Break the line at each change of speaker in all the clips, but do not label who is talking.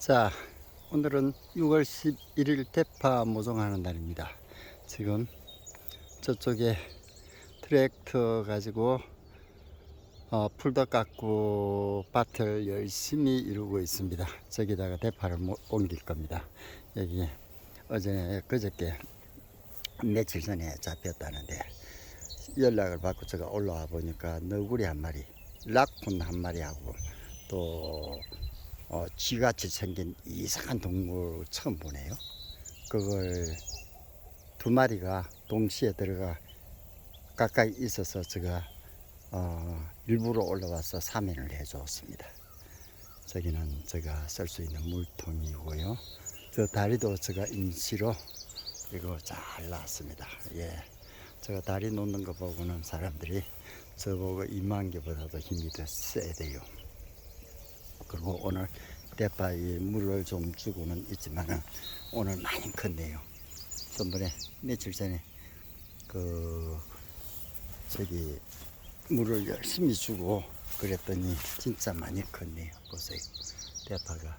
자, 오늘은 6월 11일 대파 모종하는 날입니다. 지금 저쪽에 트랙터 가지고 어, 풀도 깎고 밭을 열심히 이루고 있습니다. 저기다가 대파를 모- 옮길 겁니다. 여기 어제 그저께 며칠 전에 잡혔다는데 연락을 받고 제가 올라와 보니까 너구리 한 마리, 라쿤 한 마리하고 또 어, 쥐같이 생긴 이상한 동물 처음 보네요. 그걸 두 마리가 동시에 들어가 가까이 있어서 제가 어, 일부러 올라와서 사면을 해줬습니다. 저기는 제가 쓸 수 있는 물통이고요. 저 다리도 제가 임시로 이거 잘 놨습니다. 예. 제가 다리 놓는 거 보고는 사람들이 저보고 임한 게보다도 힘이 더 세야 돼요. 그리고 오늘 대파에 물을 좀 주고는 있지만은 오늘 많이 컸네요. 전번에 며칠 전에 그 저기 물을 열심히 주고 그랬더니 진짜 많이 컸네요. 보세요. 대파가.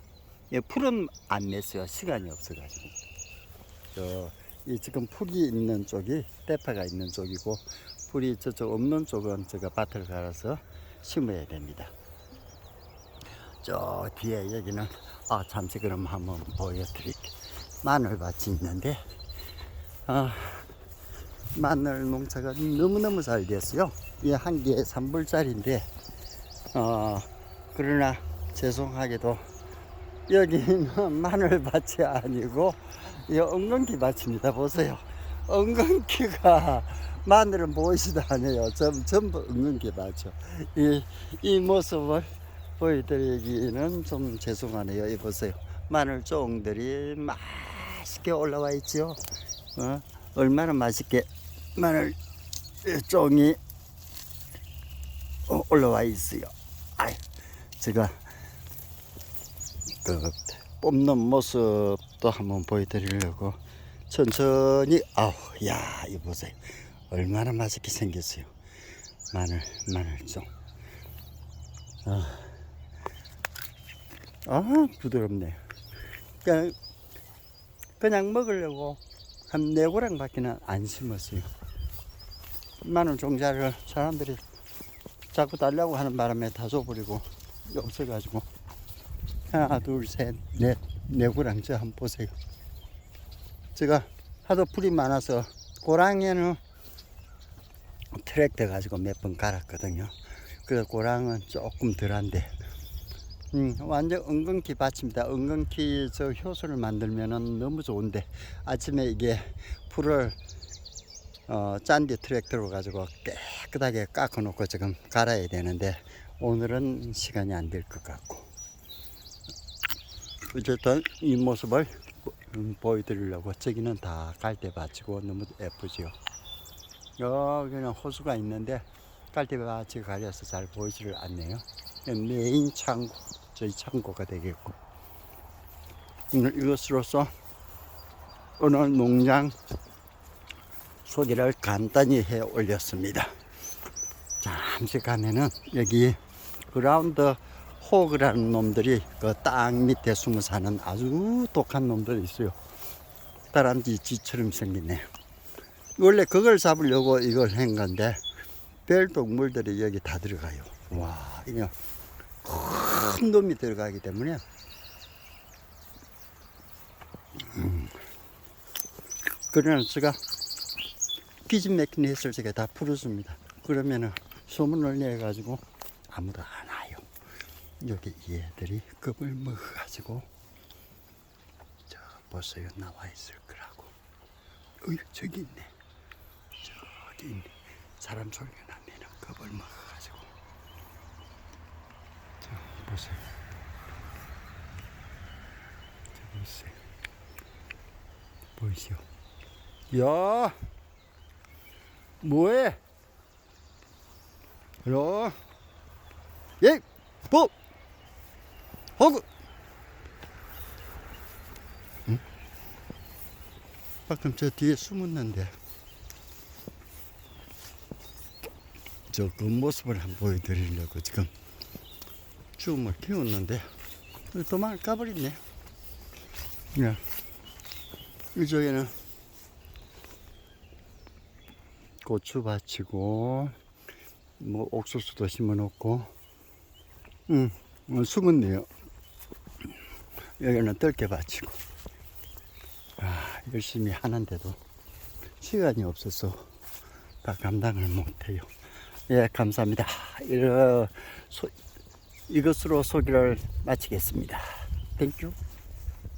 예, 풀은 안 냈어요. 시간이 없어가지고. 저, 이 지금 풀이 있는 쪽이 대파가 있는 쪽이고 풀이 저쪽 없는 쪽은 제가 밭을 갈아서 심어야 됩니다. 저 뒤에 여기는 아 잠시 그럼 한번 보여드릴게요. 마늘밭이 있는데 아, 마늘 농사가 너무너무 잘 됐어요. 이 한 개에 3불짜리인데 어, 그러나 죄송하게도 여기는 마늘밭이 아니고 이 엉겅퀴 밭입니다. 보세요. 엉겅퀴가 마늘은 보이지도 않아요. 전, 전부 엉겅퀴 밭이요. 이, 이 모습을 보여드리기는 좀 죄송하네요. 이 보세요. 마늘 종들이 맛있게 올라와 있죠. 어? 얼마나 맛있게 마늘 종이 어, 올라와 있어요. 아이, 제가 그 뽑는 모습도 한번 보여드리려고 천천히 아우 야 이거 보세요 얼마나 맛있게 생겼어요 마늘 마늘 좀 아, 아 부드럽네. 그냥 그냥 먹으려고 한 네 고랑 밖에는 안 심었어요. 마늘 종자를 사람들이 자꾸 달라고 하는 바람에 다 줘버리고 없어가지고. 하나 둘셋넷네 고랑 저 한번 보세요. 제가 하도 풀이 많아서 고랑에는 트랙터 가지고 몇 번 갈았거든요. 그래서 고랑은 조금 덜한데 음, 완전 은근키 밭입니다. 은근키 저 효소를 만들면은 너무 좋은데 아침에 이게 풀을 어, 짠디 트랙터로 가지고 깨끗하게 깎아 놓고 지금 갈아야 되는데 오늘은 시간이 안 될 것 같고 어쨌든 이 모습을 보- 음, 보여드리려고 저기는 다 갈대 밭이고 너무 예쁘지요. 여기는 호수가 있는데 갈대밭이 가려서 잘 보이지를 않네요. 메인 창고, 저희 창고가 되겠고 오늘 이것으로서 오늘 농장 소개를 간단히 해 올렸습니다. 잠시 가면은 여기 그라운드 호그라는 놈들이 그 땅 밑에 숨어 사는 아주 독한 놈들이 있어요. 다람쥐 쥐처럼 생기네. 원래 그걸 잡으려고 이걸 한 건데 별 동물들이 여기 다 들어가요. 와, 이거 큰 놈이 들어가기 때문에 음. 그러나 제가 기진 맥힌 햇을 제가 다 풀어줍니다. 그러면은 소문을 내가지고 아무도 안 와요. 여기 얘들이 겁을 먹어가지고 저 여기 나와 있을 거라고. 어이 저기 있네. 저기 있네. 사람 소리가 나면은 겁을 먹어가지고. 자 보세요. 자 보세요. 보이시오? 야, 뭐해? 로, 예, 보, 호구. 응? 방금 저 뒤에 숨었는데 저 그 모습을 한번 보여드리려고 지금 춤을 키웠는데 도망을 까버렸네. 네. 이쪽에는 고추밭이고 뭐 옥수수도 심어놓고 음, 어, 숨었네요 여기는 들깨밭이고 아, 열심히 하는데도 시간이 없어서 다 감당을 못해요 예 감사합니다 이러, 소, 이것으로 소개를 마치겠습니다. 땡큐